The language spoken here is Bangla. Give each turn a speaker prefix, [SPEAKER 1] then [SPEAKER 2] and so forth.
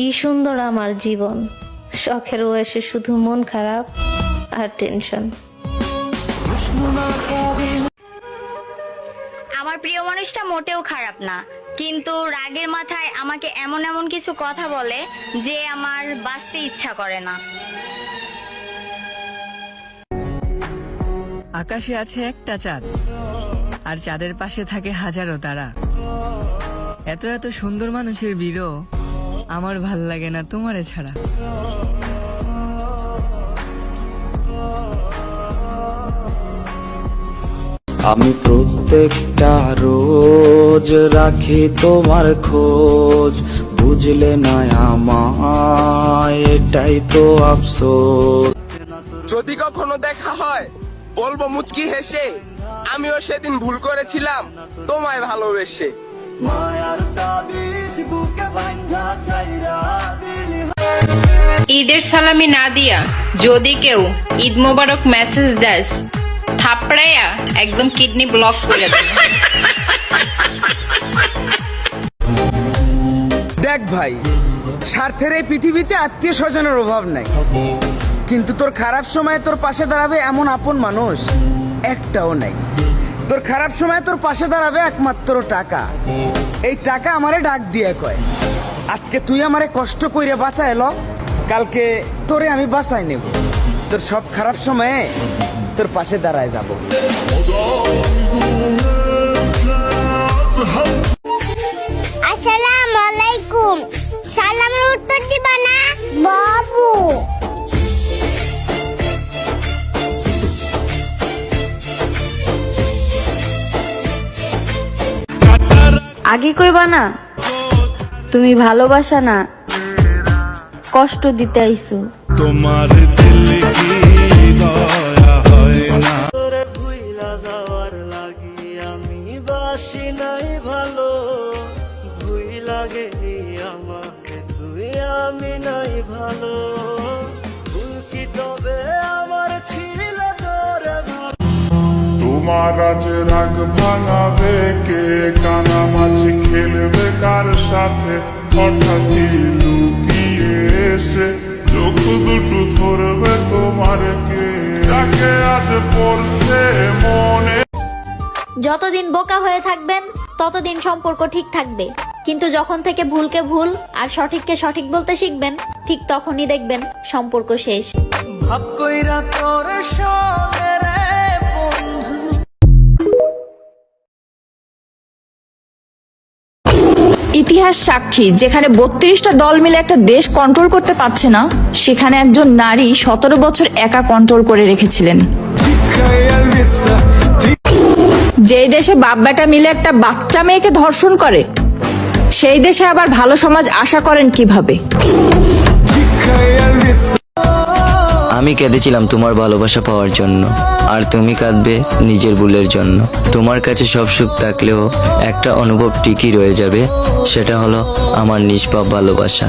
[SPEAKER 1] কি সুন্দর আমার জীবন। শখের বয়সে শুধু মন খারাপ আর টেনশন
[SPEAKER 2] আমার প্রিয় মানুষটা মোটেও খারাপ না কিন্তু রাগের মাথায় আমাকে এমন এমন কিছু কথা বলে যে আমার বাঁচতে ইচ্ছা করে না।
[SPEAKER 3] আকাশে আছে একটা চাঁদ আর চাঁদের পাশে থাকে হাজারো তারা। এত এত সুন্দর মানুষের বিরহ আমার ভালো লাগে না তোমারে ছাড়া।
[SPEAKER 4] আমি প্রত্যেকটা রোজ রাখি তোমার খোঁজ বুঝলে না আমায় এটাই তো আফসোস।
[SPEAKER 5] যদি কখনো দেখা হয় বলব মুচকি হেসে আমিও সেদিন ভুল করেছিলাম তোমায় ভালোবেসে।
[SPEAKER 6] ঈদের সালামি না দিয়া যদি কেউ ঈদ মোবারক মেসেজ দেস থাপড়াইয়া একদম কিডনি ব্লক করে
[SPEAKER 7] দেখ ভাই, স্বার্থের এই পৃথিবীতে আত্মীয় স্বজনের অভাব নাই। কিন্তু তোর খারাপ সময়ে তোর পাশে দাঁড়াবে এমন আপন মানুষ একটাও নাই। তোর খারাপ সময়ে তোর পাশে দাঁড়াবে একমাত্র টাকা। এই টাকা আমারে ডাক দিয়ে কয়। আজকে তুই আমারে কষ্ট কইরে এলো কালকে তোরে আমি বাঁচাই নেব। তোর সব খারাপ সময়ে তোর পাশে দাঁড়ায় যাব।
[SPEAKER 8] আসসালামু আলাইকুম। সালামের উত্তর দিবা না? বাবু।
[SPEAKER 9] আগে কইবা না তুমি ভালোবাসা না কষ্ট দিতে আইছো।
[SPEAKER 4] তোমার দিল কি দয়া হয় না।
[SPEAKER 10] ভুইলা যাওয়ার লাগি আমি বাসি নাই ভালো। ভুই লাগে আমার তুই আমি নাই ভালো। ভুল কি তবে আমার ছিল তোরে ভালো।
[SPEAKER 11] তোমার আজ রাগ ভাঙাবে কে কানা মাঝি খেলবে সাথে হঠাৎই লুকিয়ে এসে চোখ দুটো ধরবে তোমার কে যাকে আজ পড়ছে মনে
[SPEAKER 9] যতদিন বোকা হয়ে থাকবেন ততদিন সম্পর্ক ঠিক থাকবে। কিন্তু যখন থেকে ভুলকে ভুল আর সঠিককে সঠিক বলতে শিখবেন ঠিক তখনই দেখবেন সম্পর্ক শেষ।
[SPEAKER 10] ভাব কইরা তোর সঙ্গে
[SPEAKER 12] ইতিহাস সাক্ষী, যেখানে বত্রিশটা দল মিলে একটা দেশ কন্ট্রোল করতে পারছে না, সেখানে একজন নারী সতেরো বছর একা কন্ট্রোল করে রেখেছিলেন। যে দেশে বাপ বেটা মিলে একটা বাচ্চা মেয়েকে ধর্ষণ করে, সেই দেশে আবার ভালো সমাজ আশা করেন কীভাবে?
[SPEAKER 3] আমি কেঁদেছিলাম তোমার ভালোবাসা পাওয়ার জন্য, আর তুমি কাঁদবে নিজের ভুলের জন্য। তোমার কাছে সব সুখ থাকলেও একটা অনুভব ঠিকই রয়ে যাবে, সেটা হলো আমার নিষ্পাপ ভালোবাসা।